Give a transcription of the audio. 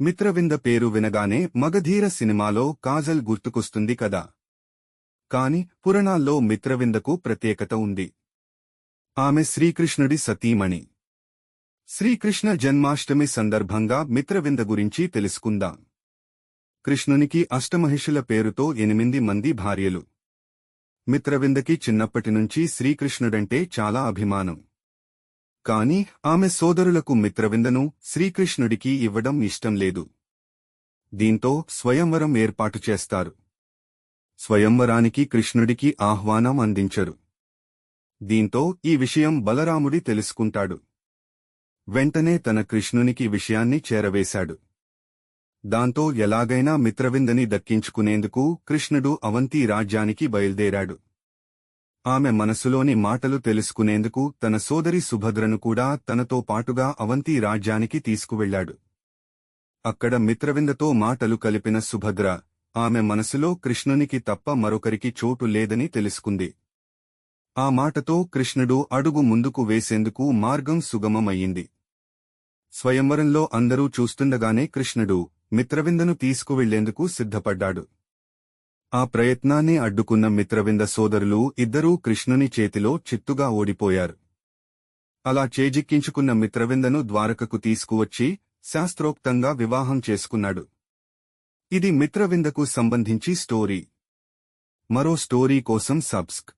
మిత్రవింద పేరు వినగానే మగధీర సినిమాలో కాజల్ గుర్తుకొస్తుంది కదా. కాని పురాణాల్లో మిత్రవిందకు ప్రత్యేకత ఉంది. ఆమె శ్రీకృష్ణుడి సతీమణి. శ్రీకృష్ణ జన్మాష్టమి సందర్భంగా మిత్రవింద గురించి తెలుసుకుందాం. కృష్ణునికి అష్టమహిషుల పేరుతో ఎనిమిది మంది భార్యలు. మిత్రవిందకి చిన్నప్పటినుంచి శ్రీకృష్ణుడంటే చాలా అభిమానం. కాని ఆమె సోదరులకు మిత్రవిందను శ్రీకృష్ణుడికి ఇవ్వడం ఇష్టం లేదు. దీంతో స్వయంవరం ఏర్పాటు చేస్తారు. స్వయంవరానికి కృష్ణుడికి ఆహ్వానం అందించరు. దీంతో ఈ విషయం బలరాముడి తెలుసుకుంటాడు. వెంటనే తన కృష్ణునికి విషయాన్ని చేరవేశాడు. దాంతో ఎలాగైనా మిత్రవిందని దక్కించుకునేందుకు కృష్ణుడు అవంతి రాజ్యానికి బయల్దేరాడు. ఆమె మనసులోని మాటలు తెలుసుకునేందుకు తన సోదరి సుభద్రను కూడా తనతో పాటుగా అవంతి రాజ్యానికి తీసుకువెళ్ళాడు అక్కడ మిత్రవిందతో మాటలు కలిపిన సుభద్ర ఆమె మనసులో కృష్ణునికి తప్ప మరొకరికి చోటు లేదని తెలుసుకుంది. ఆ మాటతో కృష్ణుడు అడుగు ముందుకు వేసేందుకు మార్గం సుగమమయ్యింది. స్వయంవరంలో అందరూ చూస్తుండగానే కృష్ణుడు మిత్రవిందను తీసుకువెళ్ళేందుకు సిద్ధపడ్డాడు. ఆ ప్రయత్నాన్ని అడ్డుకున్న మిత్రవింద సోదరులు ఇద్దరూ కృష్ణుని చేతిలో చిత్తుగా ఓడిపోయారు. అలా చేజిక్కించుకున్న మిత్రవిందను ద్వారకకు తీసుకువచ్చి శాస్త్రోక్తంగా వివాహం చేసుకున్నాడు. ఇది మిత్రవిందకు సంబంధించి స్టోరీ. మరో స్టోరీ కోసం సబ్స్క్